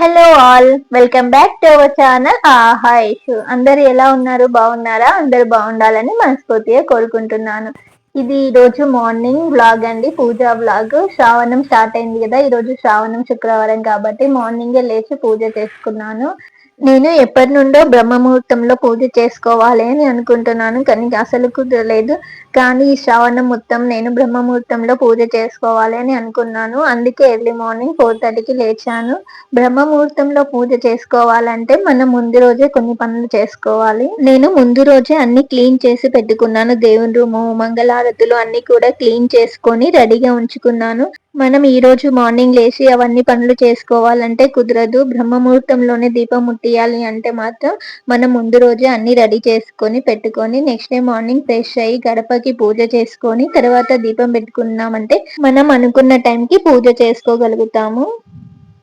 Hello all welcome back to our channel ఆహా ఇషు అందరు ఎలా ఉన్నారు? బాగున్నారా? అందరు బాగుండాలని మనస్ఫూర్తిగా కోరుకుంటున్నాను. ఇది ఈరోజు రోజు మార్నింగ్ వ్లాగ్ అండి పూజా వ్లాగ్ శ్రావణం స్టార్ట్ అయింది కదా ఈరోజు శ్రావణం శుక్రవారం కాబట్టి మార్నింగే లేచి పూజ చేసుకున్నాను. నేను ఎప్పటి నుండో బ్రహ్మ ముహూర్తంలో పూజ చేసుకోవాలి అని అనుకుంటున్నాను కానీ అసలు కుదరలేదు. కానీ ఈ శ్రావణం మొత్తం నేను బ్రహ్మ ముహూర్తంలో పూజ చేసుకోవాలి అని అనుకున్నాను. అందుకే ఎర్లీ మార్నింగ్ ఫోర్ థర్టీకి లేచాను. బ్రహ్మ ముహూర్తంలో పూజ చేసుకోవాలంటే మనం ముందు రోజే కొన్ని పనులు చేసుకోవాలి. నేను ముందు రోజే అన్ని క్లీన్ చేసి పెట్టుకున్నాను. దేవుని రూము మంగళారతులు అన్ని కూడా క్లీన్ చేసుకొని రెడీగా ఉంచుకున్నాను. మనం ఈ రోజు మార్నింగ్ లేచి అవన్నీ పనులు చేసుకోవాలంటే కుదరదు. బ్రహ్మ ముహూర్తంలోనే దీపం ముట్టియాలి అంటే మాత్రం మనం ముందు రోజే అన్ని రెడీ చేసుకొని పెట్టుకొని నెక్స్ట్ డే మార్నింగ్ ఫ్రెష్ అయ్యి గడప దుర్గకి పూజ చేసుకొని తర్వాత దీపం పెట్టుకున్నామంటే మనం అనుకున్న టైంకి పూజ చేసుకోగలుగుతాము.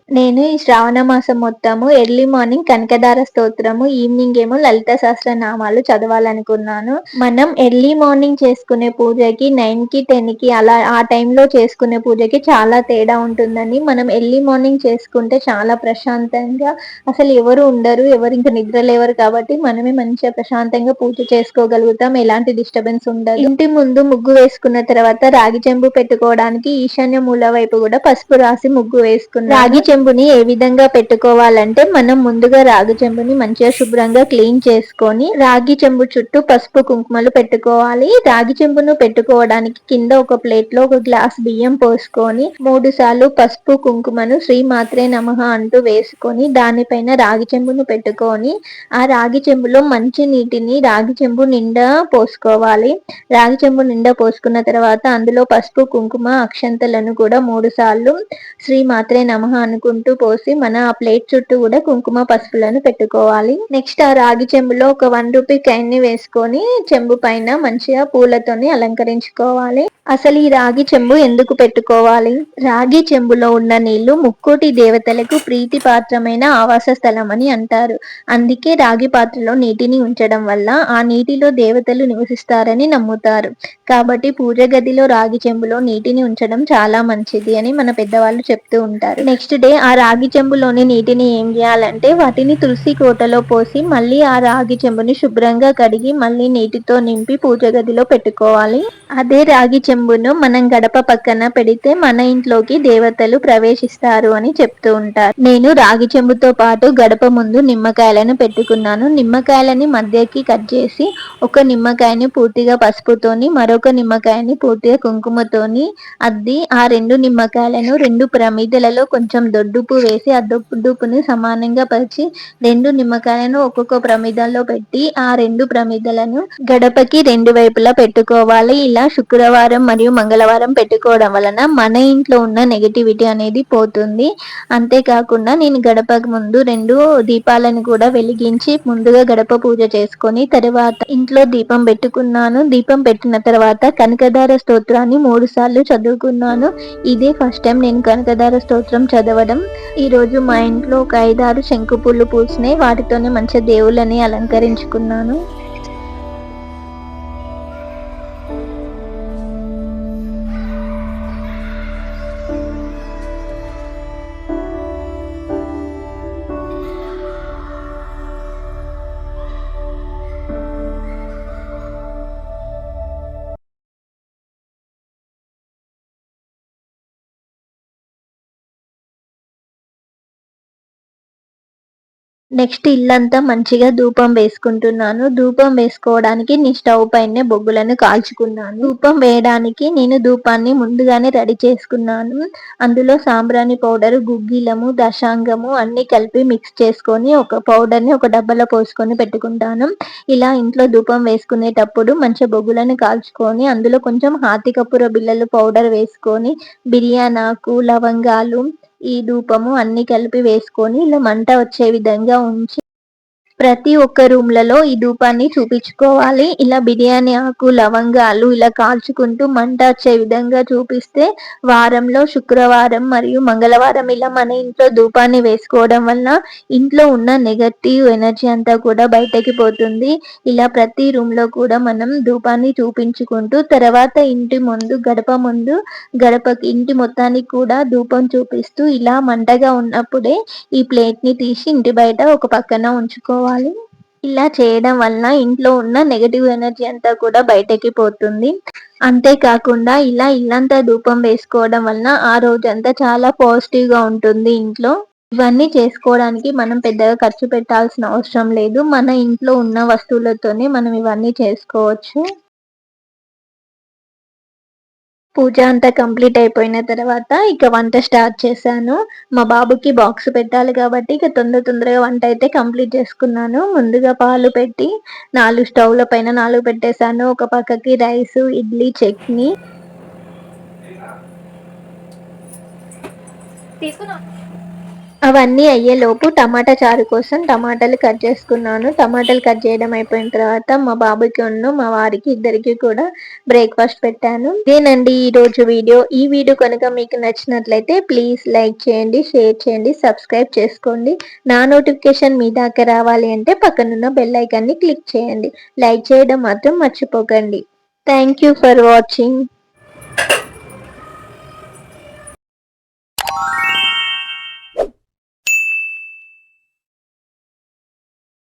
నేను ఈ శ్రావణ మాసం మొత్తము ఎర్లీ మార్నింగ్ కనకదార స్తోత్రము ఈవినింగ్ ఏమో లలిత సహస్ర నామాలు చదవాలనుకున్నాను. మనం ఎర్లీ మార్నింగ్ చేసుకునే పూజకి నైన్కి టెన్కి అలా ఆ టైంలో చేసుకునే పూజకి చాలా తేడా ఉంటుందని మనం ఎర్లీ మార్నింగ్ చేసుకుంటే చాలా ప్రశాంతంగా అసలు ఎవరు ఉండరు ఎవరు ఇంకా నిద్ర లేవరు కాబట్టి మనమే మంచిగా ప్రశాంతంగా పూజ చేసుకోగలుగుతాం ఎలాంటి డిస్టర్బెన్స్ ఉండదు. ఇంటి ముందు ముగ్గు వేసుకున్న తర్వాత రాగి చెంబు పెట్టుకోవడానికి ఈశాన్య మూల వైపు కూడా పసుపు రాసి ముగ్గు వేసుకున్నాం రాగి చెంబుని ఏ విధంగా పెట్టుకోవాలంటే మనం ముందుగా రాగి చెంబుని మంచిగా శుభ్రంగా క్లీన్ చేసుకొని రాగి చెంబు చుట్టూ పసుపు కుంకుమలు పెట్టుకోవాలి. రాగి చెంబును పెట్టుకోవడానికి కింద ఒక ప్లేట్లో ఒక గ్లాస్ బియ్యం పోసుకొని మూడు సార్లు పసుపు కుంకుమను శ్రీ మాత్రే నమ అంటూ వేసుకొని దానిపైన రాగి చెంబును పెట్టుకొని ఆ రాగి చెంబులో మంచి నీటిని రాగి చెంబు నిండా పోసుకోవాలి. రాగి చెంబు నిండా పోసుకున్న తర్వాత అందులో పసుపు కుంకుమ అక్షంతలను కూడా మూడు సార్లు శ్రీ మాత్రే నమ అనుకు కుంటూ పోసి మన ఆ ప్లేట్ చుట్టూ కూడా కుంకుమ పసుపులను పెట్టుకోవాలి. నెక్స్ట్ ఆ రాగి చెంబులో ఒక వన్ రూపీ కైన్ని వేసుకొని చెంబు పైన మంచిగా పూలతోని అలంకరించుకోవాలి. అసలు ఈ రాగి చెంబు ఎందుకు పెట్టుకోవాలి? రాగి చెంబులో ఉన్న నీళ్ళు ముక్కోటి దేవతలకు ప్రీతి పాత్రమైన ఆవాస స్థలం అని అంటారు. అందుకే రాగి పాత్రలో నీటిని ఉంచడం వల్ల ఆ నీటిలో దేవతలు నివసిస్తారని నమ్ముతారు. కాబట్టి పూజ గదిలో రాగి చెంబులో నీటిని ఉంచడం చాలా మంచిది అని మన పెద్దవాళ్ళు చెప్తూ ఉంటారు. నెక్స్ట్ డే ఆ రాగి చెంబులోని నీటిని ఏం చేయాలంటే వాటిని తులసి కోటలో పోసి మళ్ళీ ఆ రాగి చెంబుని శుభ్రంగా కడిగి మళ్ళీ నీటితో నింపి పూజ గదిలో పెట్టుకోవాలి. అదే రాగి చెంబును మనం గడప పక్కన పెడితే మన ఇంట్లోకి దేవతలు ప్రవేశిస్తారు అని చెప్తూ ఉంటారు. నేను రాగి చెంబుతో పాటు గడప ముందు నిమ్మకాయలను పెట్టుకున్నాను. నిమ్మకాయలని మధ్యకి కట్ చేసి ఒక నిమ్మకాయని పూర్తిగా పసుపుతోని మరొక నిమ్మకాయని పూర్తిగా కుంకుమతోని అద్ది ఆ రెండు నిమ్మకాయలను రెండు ప్రమిదలలో కొంచెం దొడ్డుపు వేసి ఆ దొడ్డుపుని సమానంగా పరిచి రెండు నిమ్మకాయలను ఒక్కొక్క ప్రమిదంలో పెట్టి ఆ రెండు ప్రమిదలను గడపకి రెండు వైపులా పెట్టుకోవాలి. ఇలా శుక్రవారం మరియు మంగళవారం పెట్టుకోవడం వలన మన ఇంట్లో ఉన్న నెగటివిటీ అనేది పోతుంది. అంతేకాకుండా నేను గడపకు ముందు రెండు దీపాలను కూడా వెలిగించి ముందుగా గడప పూజ చేసుకొని తర్వాత ఇంట్లో దీపం పెట్టుకున్నాను. దీపం పెట్టిన తర్వాత కనకదార స్తోత్రాన్ని మూడు సార్లు చదువుకున్నాను. ఇదే ఫస్ట్ టైం నేను కనకదార స్తోత్రం చదవడం ఈరోజు మా ఇంట్లో ఒక ఐదారు శంకు పూలు పూసినాయి. వాటితోనే మంచిగా దేవుళ్ళని అలంకరించుకున్నాను. నెక్స్ట్ ఇల్లంతా మంచిగా ధూపం వేసుకుంటున్నాను. ధూపం వేసుకోవడానికి నీ స్టవ్ పైన బొగ్గులను కాల్చుకున్నాను. ధూపం వేయడానికి నేను ధూపాన్ని ముందుగానే రెడీ చేసుకున్నాను. అందులో సాంబ్రాణి పౌడర్ గుగ్గిలము దశాంగము అన్ని కలిపి మిక్స్ చేసుకొని ఒక పౌడర్ని ఒక డబ్బాలో పోసుకొని పెట్టుకుంటాను. ఇలా ఇంట్లో ధూపం వేసుకునేటప్పుడు మంచి బొగ్గులను కాల్చుకొని అందులో కొంచెం హాతికపుర బిళ్ళలు పౌడర్ వేసుకొని బిర్యానాకు లవంగాలు ఈ ధూపము అన్ని కలిపి వేసుకొని ఇలా మంట వచ్చే విధంగా ఉంచి ప్రతి ఒక్క రూమ్లలో ఈ ధూపాన్ని చూపించుకోవాలి. ఇలా బిర్యానీ ఆకు లవంగాలు ఇలా కాల్చుకుంటూ మంట వచ్చే విధంగా చూపిస్తే వారంలో శుక్రవారం మరియు మంగళవారం ఇలా మన ఇంట్లో ధూపాన్ని వేసుకోవడం వల్ల ఇంట్లో ఉన్న నెగటివ్ ఎనర్జీ అంతా కూడా బయటకి పోతుంది. ఇలా ప్రతి రూమ్లో కూడా మనం ధూపాన్ని చూపించుకుంటూ తర్వాత ఇంటి ముందు గడప ముందు గడపకి ఇంటి మొత్తానికి కూడా ధూపం చూపిస్తూ ఇలా మంటగా ఉన్నప్పుడే ఈ ప్లేట్ని తీసి ఇంటి బయట ఒక పక్కన ఉంచుకోవాలి. చేసుకోవాలి ఇలా చేయడం వలన ఇంట్లో ఉన్న నెగటివ్ ఎనర్జీ అంతా కూడా బయటకి పోతుంది. అంతేకాకుండా ఇలా ఇల్లంతా ధూపం వేసుకోవడం వలన ఆ రోజంతా చాలా పాజిటివ్గా ఉంటుంది ఇంట్లో. ఇవన్నీ చేసుకోవడానికి మనం పెద్దగా ఖర్చు పెట్టాల్సిన అవసరం లేదు. మన ఇంట్లో ఉన్న వస్తువులతోనే మనం ఇవన్నీ చేసుకోవచ్చు. పూజ అంతా కంప్లీట్ అయిపోయిన తర్వాత ఇక వంట స్టార్ట్ చేశాను. మా బాబుకి బాక్స్ పెట్టాలి కాబట్టి ఇక తొందర తొందరగా వంట అయితే కంప్లీట్ చేసుకున్నాను. ముందుగా పాలు పెట్టి నాలుగు స్టవ్ల పైన నాలుగు పెట్టేశాను. ఒక పక్కకి రైస్ ఇడ్లీ చట్నీ. తీసుకున్నా అవన్నీ అయ్యేలోపు టమాటా చారు కోసం టమాటాలు కట్ చేసుకున్నాను. టమాటాలు కట్ చేయడం అయిపోయిన తర్వాత మా బాబుకి ఉన్న మా వారికి ఇద్దరికి కూడా బ్రేక్ఫాస్ట్ పెట్టాను. ఇదేనండి ఈరోజు వీడియో. ఈ వీడియో కనుక మీకు నచ్చినట్లయితే ప్లీజ్ లైక్ చేయండి షేర్ చేయండి సబ్స్క్రైబ్ చేసుకోండి. నా నోటిఫికేషన్ మీ దాకా రావాలి అంటే పక్కనున్న బెల్ ఐకాన్ని క్లిక్ చేయండి. లైక్ చేయడం మాత్రం మర్చిపోకండి. Thank you for watching.